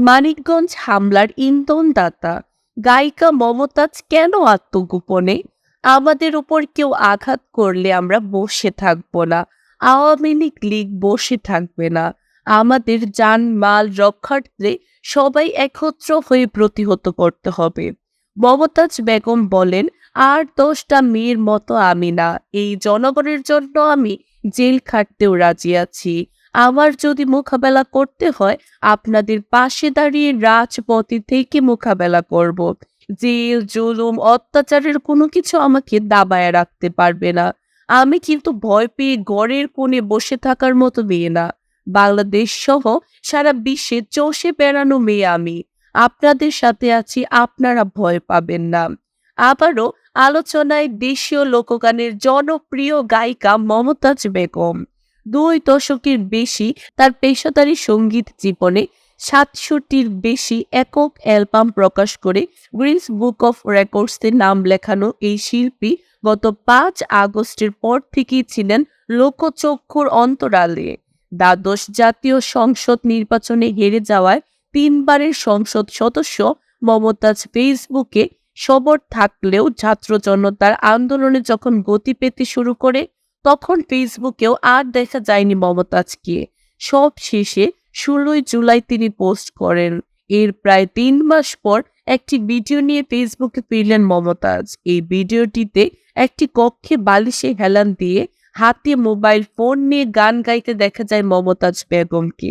মানিকগঞ্জ হামলার ইন্ধনদাতা গায়িকা মমতাজ কেন আত্মগোপনে? আমাদের উপর কেউ আঘাত করলে আমরা বসে থাকব না। আওয়ামী লীগ লীগ বসে থাকবে না। আমাদের যান, মাল রক্ষার্থে সবাই একত্র হয়ে প্রতিহত করতে হবে। মমতাজ বেগম বলেন, আর দশটা মেয়ের মতো আমি না। এই জনগণের জন্য আমি জেল খাটতেও রাজি আছি। আমার যদি মোকাবেলা করতে হয়, আপনাদের পাশে দাঁড়িয়ে রাজপথে থেকে মোকাবেলা করব। জেল, জুলুম, অত্যাচারের কোনো কিছু আমাকে দাবায় রাখতে পারবে না। আমি কিন্তু ভয় পেয়ে গড়ের কোণে বসে থাকার মতো মেয়ে না। বাংলাদেশ সহ সারা বিশ্বে চষে বেড়ানো মেয়ে আমি। আপনাদের সাথে আছি, আপনারা ভয় পাবেন না। আবারও আলোচনায় দেশীয় লোকগানের জনপ্রিয় গায়িকা মমতাজ বেগম। দুই দশকের বেশি তার পেশাদারী সংগীত জীবনে সাতশোটির বেশি একক অ্যালবাম প্রকাশ করে গ্রিনস বুক অফ রেকর্ডসে নাম লেখানো এই শিল্পী গত পাঁচ আগস্টের পর থেকেই ছিলেন লোকচক্ষুর অন্তরালে। দ্বাদশ জাতীয় সংসদ নির্বাচনে হেরে যাওয়ায় তিনবারের সংসদ সদস্য মমতাজ ফেসবুকে সবর থাকলেও ছাত্র জনতার আন্দোলনে যখন গতি পেতে শুরু করে তখন ফেসবুকেও আর দেখা যায়নি মমতাজকে। সব শেষে ষোলোই জুলাই তিনি পোস্ট করেন। এর প্রায় তিন মাস পর একটি ভিডিও নিয়ে ফেসবুকে ফিরলেন মমতাজ। এই ভিডিওটিতে একটি কক্ষে বালিশে হেলান দিয়ে হাতে মোবাইল, ফোন নিয়ে গান গাইতে দেখা যায় মমতাজ বেগমকে।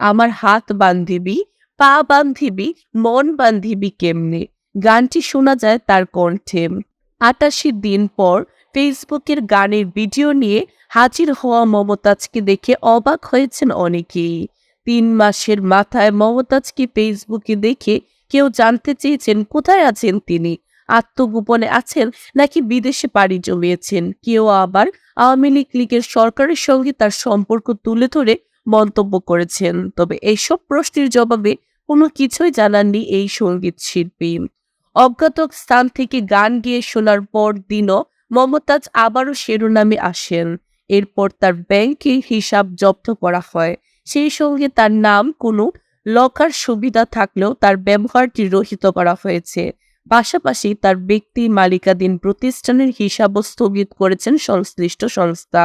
আমার হাত বান্ধিবি, পা বান্ধিবি, মন বান্ধিবি কেমনে? গানটি শোনা যায় তার কণ্ঠে। আটাশি দিন পর ফেসবুকের গানের ভিডিও নিয়ে হাজির হওয়া মমতাজকে দেখে অবাক হয়েছেন অনেকেই। তিন মাসের মাথায় মমতাজকে ফেসবুকে দেখে কেউ জানতে চেয়েছেন কোথায় আছেন তিনি, আত্মগোপনে আছেন নাকি বিদেশে পাড়ি জমিয়েছেন, কেউ আবার আওয়ামী লীগ লীগের সরকারের সঙ্গে তার সম্পর্ক তুলে ধরে মন্তব্য করেছেন। তবে এইসব প্রশ্নের জবাবে কোনো কিছুই জানাননি এই সংগীত শিল্পী। অজ্ঞাত স্থান থেকে গান গিয়ে শোনার পর দিনও মমতাজ আবারও শিরোনামে আসেন। এরপর তার ব্যাংকের হিসাব জব্দ করা হয়। সেই সঙ্গে তার নাম, কোনো লকার সুবিধা থাকলেও তার ব্যবহারটি রহিত করা হয়েছে। পাশাপাশি তার ব্যক্তি মালিকাধীন প্রতিষ্ঠানের হিসাবও স্থগিত করেছেন সংশ্লিষ্ট সংস্থা।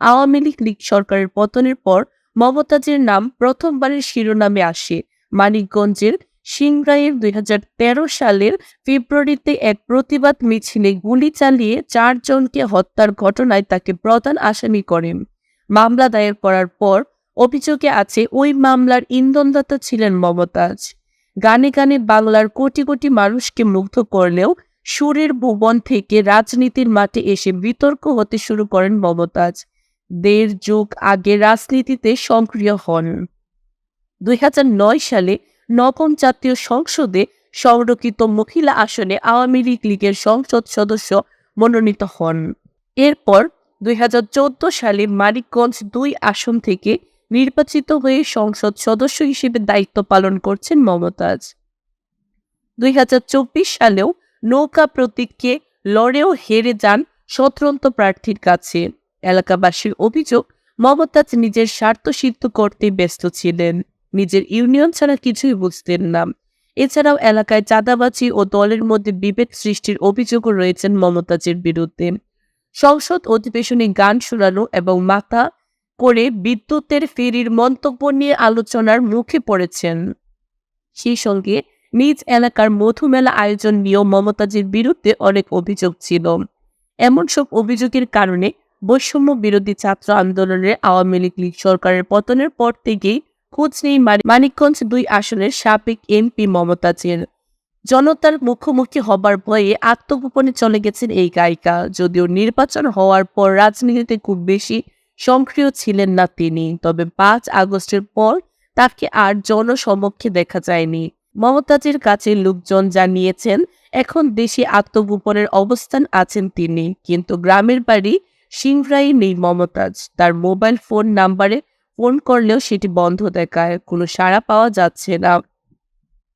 আওয়ামী লীগ লীগ সরকারের পতনের পর মমতাজের নাম প্রথমবারের শিরোনামে আসে। মানিকগঞ্জের সিংরাইয়ের দুই সালের ফেব্রুয়ারিতে এক প্রতিবাদ মিছিলে গুলি চালিয়ে চারজনকে হত্যার ঘটনায় তাকে প্রধান আসামি করেন। মামলা দায়ের করার পর অভিযোগে আছে, ওই মামলার ইন্ধনদাতা ছিলেন মমতাজ। গানে গানে বাংলার কোটি কোটি মানুষকে মুগ্ধ করলেও সুরের ভুবন থেকে রাজনীতির মাঠে এসে বিতর্ক হতে শুরু করেন মমতাজ। দেড় যুগ আগে রাজনীতিতে সক্রিয় হন। দুই হাজার নয় সালে নবম জাতীয় সংসদে সংরক্ষিত মহিলা আসনে আওয়ামী লীগ লীগের সংসদ সদস্য মনোনীত হন। এরপর দুই হাজার চোদ্দ সালে মানিকগঞ্জ দুই আসন থেকে নির্বাচিত হয়ে সংসদ সদস্য হিসেবে দায়িত্ব পালন করছেন মমতাজ। দুই হাজার চব্বিশ সালেও নৌকা প্রতীককে লড়েও হেরে যান স্বতন্ত্র প্রার্থীর কাছে। এলাকাবাসীর অভিযোগ, মমতাজ নিজের স্বার্থ সিদ্ধ করতে ব্যস্ত ছিলেন। নিজের ইউনিয়ন ছাড়া কিছুই বুঝতেন না। এছাড়াও এলাকায় চাঁদাবাজি ও দলের মধ্যে বিভেদ সৃষ্টির অভিযোগও রয়েছেন মমতাজের বিরুদ্ধে। সংসদ অধিবেশনে গান শোনানো এবং মাথা করে বিদ্যুতের ফেরির মন্তব্য নিয়ে আলোচনার মুখে পড়েছেন। সেই সঙ্গে নিজ এলাকার মধুমেলা আয়োজন নিয়েও মমতাজের বিরুদ্ধে অনেক অভিযোগ ছিল। এমন সব অভিযোগের কারণে বৈষম্য বিরোধী ছাত্র আন্দোলনের আওয়ামী লীগ সরকারের পতনের পর থেকেই খোঁজ নেই মানিকগঞ্জ দুই আসনের সাবেক এমপি মমতাজের জনতার মুখোমুখি হবার ভয়ে আত্মগোপনে চলে গেছেন এই গায়িকা। যদিও নির্বাচন হওয়ার পর রাজনীতিতে খুব বেশি সক্রিয় ছিলেন না তিনি, তবে পাঁচ আগস্টের পর তাকে আর জনসমক্ষে দেখা যায়নি। মমতাজের কাছে লোকজন জানিয়েছেন, এখন দেশে আত্মগোপনের অবস্থান আছেন তিনি, কিন্তু গ্রামের বাড়ি সিংরাই নেই মমতাজ। তার মোবাইল ফোন নাম্বারে ফোন করলেও সেটি বন্ধ দেখায় কোনো সাড়া পাওয়া যাচ্ছে না।